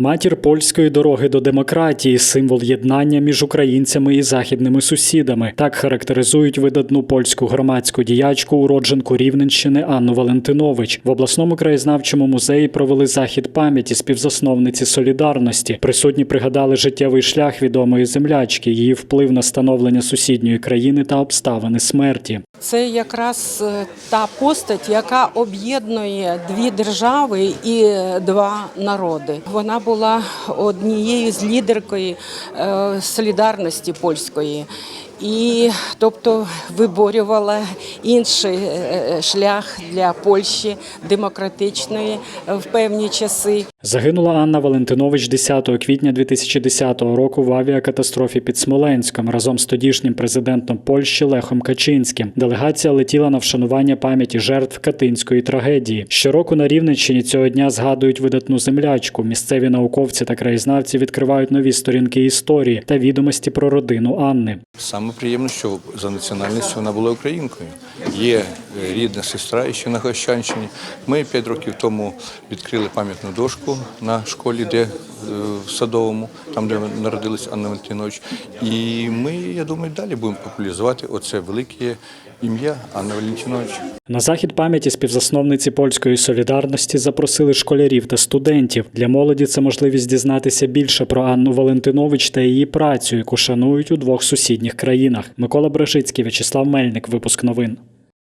Матір польської дороги до демократії, символ єднання між українцями і західними сусідами. Так характеризують видатну польську громадську діячку, уродженку Рівненщини Анну Валентинович. В обласному краєзнавчому музеї провели захід пам'яті співзасновниці солідарності. Присутні пригадали життєвий шлях відомої землячки, її вплив на становлення сусідньої країни та обставини смерті. Це якраз е, та постать, яка об'єднує дві держави і два народи. Вона була однією з лідеркою е, солідарності польської. І тобто виборювала інший е, шлях для Польщі демократичної е, в певні часи. Загинула Анна Валентинович 10 квітня 2010 року в авіакатастрофі під Смоленськом разом з тодішнім президентом Польщі Лехом Качинським. Делегація летіла на вшанування пам'яті жертв Катинської трагедії. Щороку на Рівненщині цього дня згадують видатну землячку. Місцеві науковці та краєзнавці відкривають нові сторінки історії та відомості про родину Анни. Саме приємно, що за національністю вона була українкою. Є е, рідна сестра ще на Гощанщині. Ми п'ять років тому відкрили пам'ятну дошку на школі, де е, в садовому, там де народилась Анна Валентинович. І ми, я думаю, далі будемо популяризувати оце велике ім'я Анна Валентинович. На захід пам'яті співзасновниці польської солідарності запросили школярів та студентів. Для молоді це можливість дізнатися більше про Анну Валентинович та її працю, яку шанують у двох сусідніх країнах. Микола Брешицький, В'ячеслав Мельник. Випуск новин.